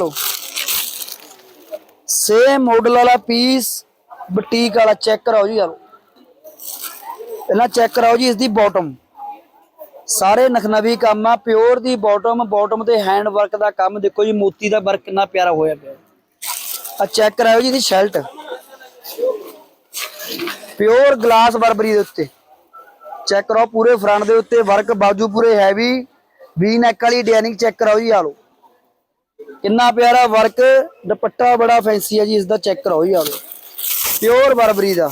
ਸੇਮ ਮਾਡਲ ਵਾਲਾ ਪੀਸ ਬੁਟੀਕ ਵਾਲਾ ਚੈੱਕ ਕਰਾਓ ਜੀ ਆ ਪਹਿਲਾਂ ਚੈੱਕ ਕਰਾਓ ਜੀ ਇਸ ਦੀ ਬਾਟਮ ਸਾਰੇ ਨਖਨਵੀ ਕੰਮ ਆ, ਪਿਓਰ ਦੀ ਬਾਟਮ ਬਾਟਮ ਤੇ ਹੈਂਡ ਵਰਕ ਦਾ ਕੰਮ। ਦੇਖੋ ਜੀ ਮੋਤੀ ਦਾ ਵਰਕ ਕਿੰਨਾ ਪਿਆਰਾ ਹੋਇਆ ਪਿਆ। ਆ ਚੈੱਕ ਕਰਾਓ ਜੀ ਇਹਦੀ ਸ਼ਰਟ। ਪਿਓਰ ਗਲਾਸ ਬਰਬਰੀ ਦੇ ਉੱਤੇ। ਚੈੱਕ ਕਰਾਓ ਪੂਰੇ ਫਰੰਟ ਦੇ ਉੱਤੇ ਵਰਕ ਬਾਜੂ ਪੂਰੇ ਹੈਵੀ ਵੀ ਨੈਕ ਵਾਲੀ ਡਿਜ਼ਾਈਨਿੰਗ ਚੈੱਕ ਕਰਾਓ ਜੀ, ਆ ਲੋ ਕਿੰਨਾ ਪਿਆਰਾ ਵਰਕ ਦੁਪੱਟਾ ਬੜਾ ਫੈਂਸੀ ਹੈ ਜੀ ਇਸ ਦਾ ਚੈੱਕ ਕਰਾਓ ਜੀ, ਆ ਲੋ ਪਿਓਰ ਬਰਬਰੀ ਦਾ।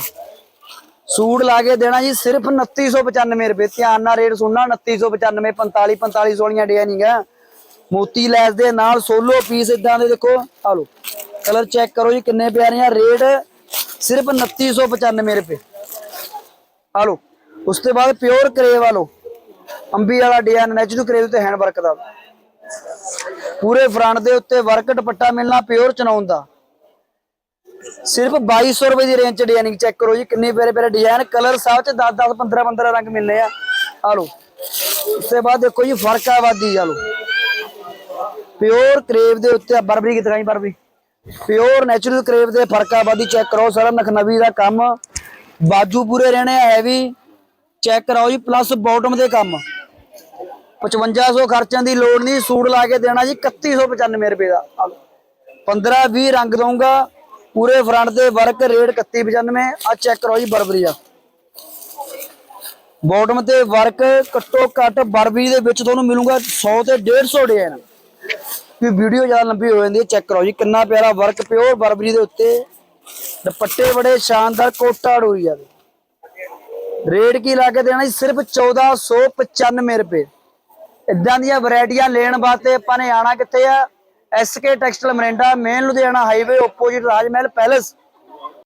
ਸੂਟ ਲਾ ਕੇ ਦੇਣਾ ਜੀ, ਸਿਰਫ 2995 ਰੁਪਏ। ਧਿਆਨ ਨਾਲ ਰੇਟ ਸੁਣਨਾ 2995 45 45 ਵਾਲੀਆਂ ਡਿਜ਼ਾਈਨਿੰਗ ਹੈ ਮੋਤੀ ਲੈਸ ਦੇ ਨਾਲ ਸੋਲੋ ਪੀਸ ਇਦਾਂ ਦੇ ਦੇਖੋ, ਆ ਲੋ ਕਲਰ ਚੈੱਕ ਕਰੋ ਜੀ, ਕਿੰਨੇ ਪਿਆਰੇ ਆ? ਰੇਟ ਸਿਰਫ 2995 ਰੁਪਏ। ਆ ਲੋ ਉਸ ਤੋਂ ਬਾਅਦ ਪਿਓਰ ਕਰੇਵ ਆ ਲੋ ਅੰਬੀ ਵਾਲਾ ਡਿਜ਼ਾਈਨ ਨੈਚੁਰਲ ਕਰੇਵ ਤੇ ਹੈਂਡ ਵਰਕ ਦਾ। ਪੂਰੇ ਫਰੰਟ ਦੇ ਉੱਤੇ ਵਰਕ ਦੁਪੱਟਾ ਮਿਲਣਾ ਪਿਓਰ ਚਨਾਉਣ ਦਾ। ਸਿਰਫ 2200 ਰੁਪਏ ਦੀ ਰੇਂਜ ਚ ਡਿਜ਼ਾਈਨਿੰਗ ਚੈੱਕ ਕਰੋ ਜੀ, ਕਿੰਨੇ ਪਿਆਰੇ ਪਿਆਰੇ ਡਿਜ਼ਾਈਨ ਕਲਰ ਸਭ ਚ 10 10 15 15 ਰੰਗ ਮਿਲਨੇ ਆ। ਆ ਲੋ ਉਸ ਤੋਂ ਬਾਅਦ ਦੇਖੋ ਜੀ, ਫ਼ਰਕ ਆਵਾਦੀ ਆ ਲੋ ਪਿਓਰ ਕਰੇਵ ਦੇ ਉੱਤੇ ਬਰਬਰੀ ਕਿਤਨਾ ਬਰਬਰੀ? ਪਿਓਰ ਨੈਚੁਰਲ ਕਰੇਵ ਦੇ ਫਰਕਾਬਾਦੀ ਚੈੱਕ ਕਰੋ, ਸਾਰਾ ਨਖਨਵੀ ਦਾ ਕੰਮ। ਬਾਜੂ ਪੂਰੇ ਰਹਿਣੇ ਹੈਵੀ ਚੈੱਕ ਕਰਾਓ ਜੀ ਪਲੱਸ ਬਾਟਮ ਦੇ ਕੰਮ। 5500 ਖਰਚਣ ਦੀ ਲੋੜ ਨਹੀਂ, ਸੂਟ ਲਾ ਕੇ ਦੇਣਾ ਜੀ 3195 ਰੁਪਏ ਦਾ। 15 20 ਰੰਗ ਦਊਂਗਾ, ਪੂਰੇ ਫਰੰਟ ਦੇ ਵਰਕ ਰੇਟ 3195 ਆ ਚੈੱਕ ਕਰੋ ਜੀ, ਬਰਬਰੀ ਆ ਬਾਟਮ ਤੇ ਵਰਕ ਘੱਟੋ ਘੱਟ ਬਰਬਰੀ ਦੇ ਵਿੱਚ ਤੁਹਾਨੂੰ ਮਿਲੂਗਾ 100 ਤੇ 150 ਡਿਜ਼ਾਈਨ ਵੀ ਵੀਡੀਓ ਜ਼ਿਆਦਾ ਲੰਬੀ ਹੋ ਜਾਂਦੀ ਹੈ ਚੈੱਕ ਕਰੋ ਜੀ, ਕਿੰਨਾ ਪਿਆਰਾ ਵਰਕ ਪਿਓਰ ਬਰਬਰੀ ਦੇ ਉੱਤੇ ਦੁਪੱਟੇ ਬੜੇ ਸ਼ਾਨਦਾਰ ਕੋਟਾ ਡੋਰੀ ਜਾਵੇ ਰੇਟ ਕੀ ਲਾ ਕੇ ਦੇਣਾ ਜੀ? ਸਿਰਫ 1495 ਰੁਪਏ। ਇਦਾਂ ਦੀਆਂ ਵੈਰਾਈਟੀਆਂ ਲੈਣ ਵਾਸਤੇ ਆਪਾਂ ਨੇ ਆਣਾ ਕਿੱਥੇ ਆ? SK textile Morinda main Ludhiana highway opposite Raj Mahal palace